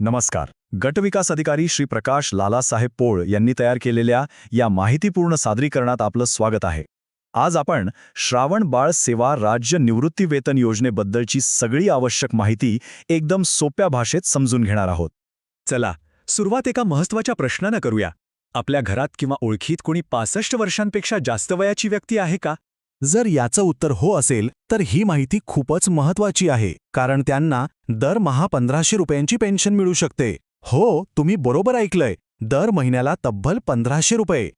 नमस्कार. गटविकास अधिकारी श्री प्रकाश लालासाहेब पोळ यांनी तयार केलेल्या या माहितीपूर्ण सादरीकरणात आपलं स्वागत आहे. आज आपण श्रावण बाळ सेवा राज्य निवृत्ती वेतन योजनेबद्दलची सगळी आवश्यक माहिती एकदम सोप्या भाषेत समजून घेणार आहोत. चला सुरुवात एका महत्त्वाच्या प्रश्नानं करूया. आपल्या घरात किंवा ओळखीत कोणी पासष्ट वर्षांपेक्षा जास्त वयाची व्यक्ती आहे का? जर याचं उत्तर हो असेल तर ही माहिती खूपच महत्वाची आहे कारण त्यांना दरमहा पंधराशे रुपयांची पेन्शन मिळू शकते. हो तुम्ही बरोबर ऐकलंय. दर महिन्याला तब्बल पंधराशे रुपये.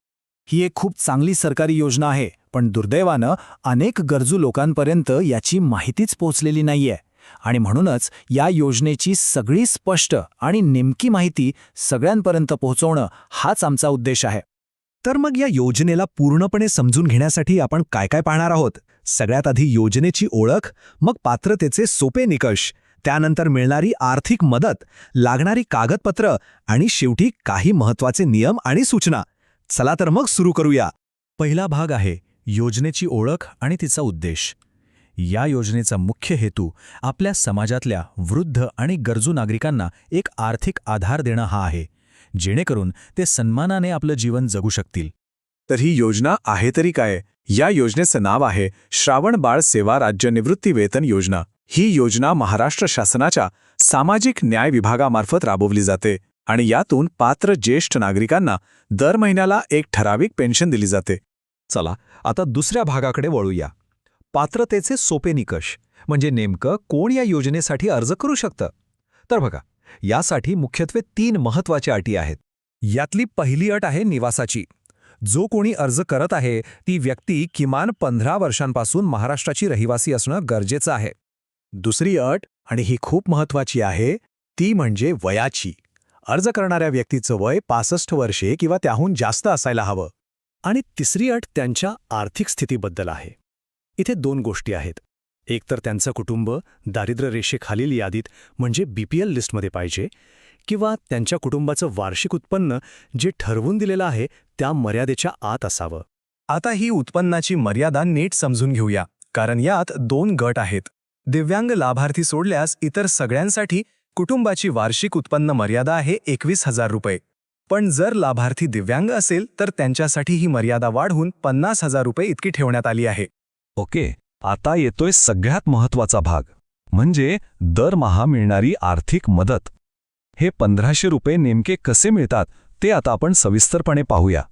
ही एक खूप चांगली सरकारी योजना आहे पण दुर्दैवानं अनेक गरजू लोकांपर्यंत याची माहितीच पोचलेली नाहीये. आणि म्हणूनच या योजनेची सगळी स्पष्ट आणि नेमकी माहिती सगळ्यांपर्यंत पोहोचवणं हाच आमचा उद्देश आहे. तर मग या योजनेला पूर्णपणे समजून घेण्यासाठी आपण काय काय पाहणार आहोत? सगळ्यात आधी योजनेची ओळख मग पात्रतेचे सोपे निकष त्यानंतर मिळणारी आर्थिक मदत लागणारी कागदपत्र आणि शेवटी काही महत्त्वाचे नियम आणि सूचना. चला तर मग सुरू करूया. पहिला भाग आहे योजनेची ओळख आणि तिचा उद्देश. या योजनेचा मुख्य हेतू आपल्या समाजातल्या वृद्ध आणि गरजू नागरिकांना एक आर्थिक आधार देणं हा आहे. जेणेकरून ते सन्मानाने आपलं जीवन जगू शकतील. तर ही योजना आहे तरी काय? या योजनेचं नाव आहे श्रावण बाळ सेवा राज्य निवृत्तीवेतन योजना. ही योजना महाराष्ट्र शासनाच्या सामाजिक न्याय विभागामार्फत राबवली जाते आणि यातून पात्र ज्येष्ठ नागरिकांना दर महिन्याला एक ठराविक पेन्शन दिली जाते. चला आता दुसऱ्या भागाकडे वळूया. पात्रतेचे सोपे निकष म्हणजे नेमकं कोण या योजनेसाठी अर्ज करू शकतं? तर बघा यासाठी मुख्यत्वे तीन महत्त्वाच्या अटी आहेत. यातली पहिली अट आहे निवासाची. जो कोणी अर्ज करत आहे ती व्यक्ती किमान पंधरा वर्षांपासून महाराष्ट्राची रहिवासी असणं गरजेचं आहे. दुसरी अट आणि ही खूप महत्वाची आहे ती म्हणजे वयाची. अर्ज करणाऱ्या व्यक्तीचं वय पासष्ट वर्षे किंवा त्याहून जास्त असायला हवं. आणि तिसरी अट त्यांच्या आर्थिक स्थितीबद्दल आहे. इथे दोन गोष्टी आहेत. एकतर त्यांचं कुटुंब दारिद्र्य रेषेखालील यादीत म्हणजे बीपीएल लिस्टमध्ये पाहिजे किंवा त्यांच्या कुटुंबाचं वार्षिक उत्पन्न जे ठरवून दिलेलं आहे त्या मर्यादेच्या आत असावं. आता ही उत्पन्नाची मर्यादा नीट समजून घेऊया कारण यात दोन गट आहेत. दिव्यांग लाभार्थी सोडल्यास इतर सगळ्यांसाठी कुटुंबाची वार्षिक उत्पन्न मर्यादा आहे एकवीस हजार रुपये. पण जर लाभार्थी दिव्यांग असेल तर त्यांच्यासाठी ही मर्यादा वाढवून पन्नास हजार रुपये इतकी ठेवण्यात आली आहे. ओके. आता येतोय सगळ्यात महत्त्वाचा भाग म्हणजे दरमहा मिळणारी आर्थिक मदत. हे पंधराशे रुपये नेमके कसे मिळतात ते आता आपण सविस्तरपणे पाहूया.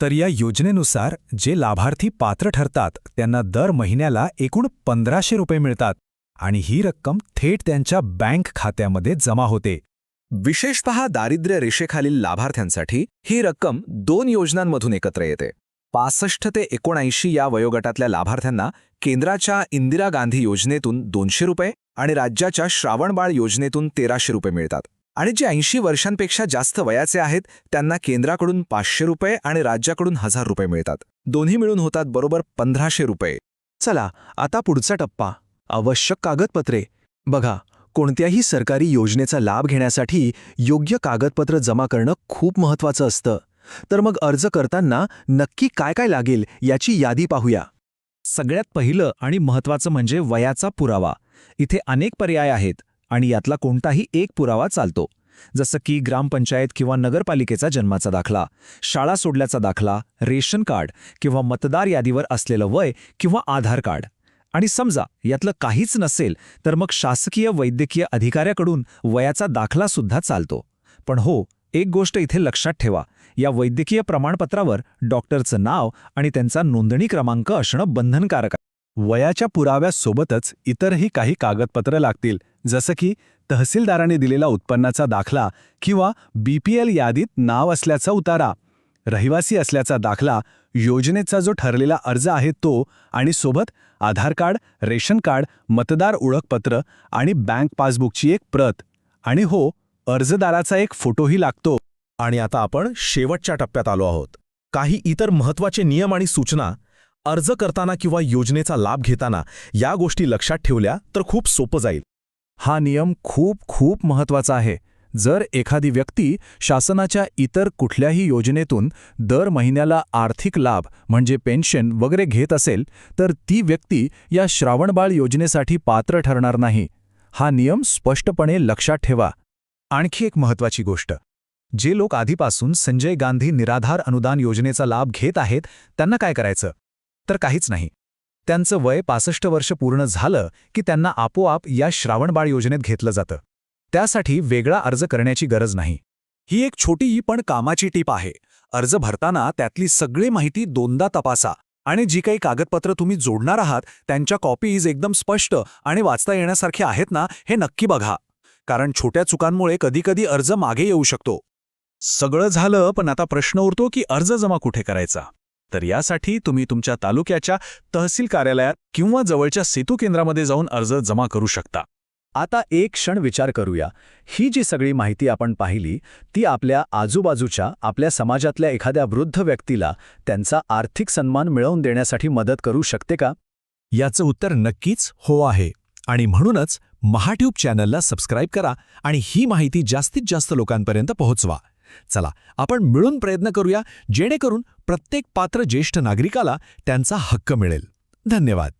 तर या योजनेनुसार जे लाभार्थी पात्र ठरतात त्यांना दर महिन्याला एकूण पंधराशे रुपये मिळतात आणि ही रक्कम थेट त्यांच्या बँक खात्यामध्ये जमा होते. विशेषतः दारिद्र्य रेषेखालील लाभार्थ्यांसाठी ही रक्कम दोन योजनांमधून एकत्र येते. पासष्ट ते एकोणऐंशी या वयोगटातल्या लाभार्थ्यांना केंद्राच्या इंदिरा गांधी योजनेतून दोनशे रुपये आणि राज्याच्या श्रावणबाळ योजनेतून तेराशे रुपये मिळतात. आणि जे ऐंशी वर्षांपेक्षा जास्त वयाचे आहेत त्यांना केंद्राकडून पाचशे रुपये आणि राज्याकडून हजार रुपये मिळतात. दोन्ही मिळून होतात बरोबर पंधराशे रुपये. चला आता पुढचा टप्पा. आवश्यक कागदपत्रे. बघा कोणत्याही सरकारी योजनेचा लाभ घेण्यासाठी योग्य कागदपत्र जमा करणं खूप महत्वाचं असतं. तर मग अर्ज करताना नक्की काय काय लागेल याची यादी पाहूया. सगळ्यात पहिलं आणि महत्त्वाचं म्हणजे वयाचा पुरावा. इथे अनेक पर्याय आहेत आणि यातला कोणताही एक पुरावा चालतो. जसं की ग्रामपंचायत किंवा नगरपालिकेचा जन्माचा दाखला शाळा सोडल्याचा दाखला रेशन कार्ड किंवा मतदार यादीवर असलेलं वय किंवा आधार कार्ड. आणि समजा यातलं काहीच नसेल तर मग शासकीय वैद्यकीय अधिकाऱ्याकडून वयाचा दाखला सुद्धा चालतो. पण हो एक गोष्ट इथे लक्षात ठेवा. या वैद्यकीय प्रमाणपत्रावर डॉक्टरचं नाव आणि त्यांचा नोंदणी क्रमांक असणं बंधनकारक आहे. वयाच्या पुराव्यासोबतच इतरही काही कागदपत्र लागतील जसं की तहसीलदाराने दिलेला उत्पन्नाचा दाखला किंवा बीपीएल यादीत नाव असल्याचा उतारा. रहिवासी असल्याचा दाखला योजनेचा जो ठरलेला अर्ज आहे तो आणि सोबत आधार कार्ड रेशन कार्ड मतदार ओळखपत्र आणि बँक पासबुकची एक प्रत. आणि हो अर्जदाराचा एक फोटोही लागतो. आणि आता आपण शेवटच्या टप्प्यात आलो आहोत. काही इतर महत्त्वाचे नियम आणि सूचना अर्ज करताना किंवा योजनेचा लाभ घेताना या गोष्टी लक्षात ठेवल्या तर खूप सोपं जाईल. हा नियम खूप खूप महत्त्वाचा आहे. जर एखादी व्यक्ती शासनाच्या इतर कुठल्याही योजनेतून दर महिन्याला आर्थिक लाभ म्हणजे पेन्शन वगैरे घेत असेल तर ती व्यक्ती या श्रावणबाळ योजनेसाठी पात्र ठरणार नाही. हा नियम स्पष्टपणे लक्षात ठेवा. आणखी एक महत्वाची गोष्ट. जे लोक आधीपासून संजय गांधी निराधार अनुदान योजनेचा लाभ घेत आहेत त्यांना काय करायचं? तर काहीच नाही. त्यांचं वय पासष्ट वर्ष पूर्ण झालं की त्यांना आपोआप या श्रावणबाळ योजनेत घेतलं जातं. त्यासाठी वेगळा अर्ज करण्याची गरज नाही. ही एक छोटी पण कामाची टीप आहे. अर्ज भरताना त्यातली सगळी माहिती दोनदा तपासा आणि जी काही कागदपत्र तुम्ही जोडणार आहात त्यांच्या कॉपीज एकदम स्पष्ट आणि वाचता येण्यासारखे आहेत ना हे नक्की बघा. कारण छोट्या चुकांमुळे कधीकधी अर्ज मागे येऊ शकतो. सगळं झालं पण आता प्रश्न उरतो की अर्ज जमा कुठे करायचा? तर यासाठी तुम्ही तुमच्या तालुक्याच्या तहसील कार्यालयात किंवा जवळच्या सेतू केंद्रामध्ये जाऊन अर्ज जमा करू शकता. आता एक क्षण विचार करूया. ही जी सगळी माहिती आपण पाहिली ती आपल्या आजूबाजूच्या आपल्या समाजातल्या एखाद्या वृद्ध व्यक्तीला त्यांचा आर्थिक सन्मान मिळवून देण्यासाठी मदत करू शकते का? याचं उत्तर नक्कीच हो आहे. आणि म्हणूनच महाट्यूब चॅनलला सबस्क्राईब करा आणि ही माहिती जास्तीत जास्त लोकांपर्यंत पोहोचवा. चला आपण मिळून प्रयत्न करूया जेणेकरून प्रत्येक पात्र ज्येष्ठ नागरिकाला त्यांचा हक्क मिळेल. धन्यवाद.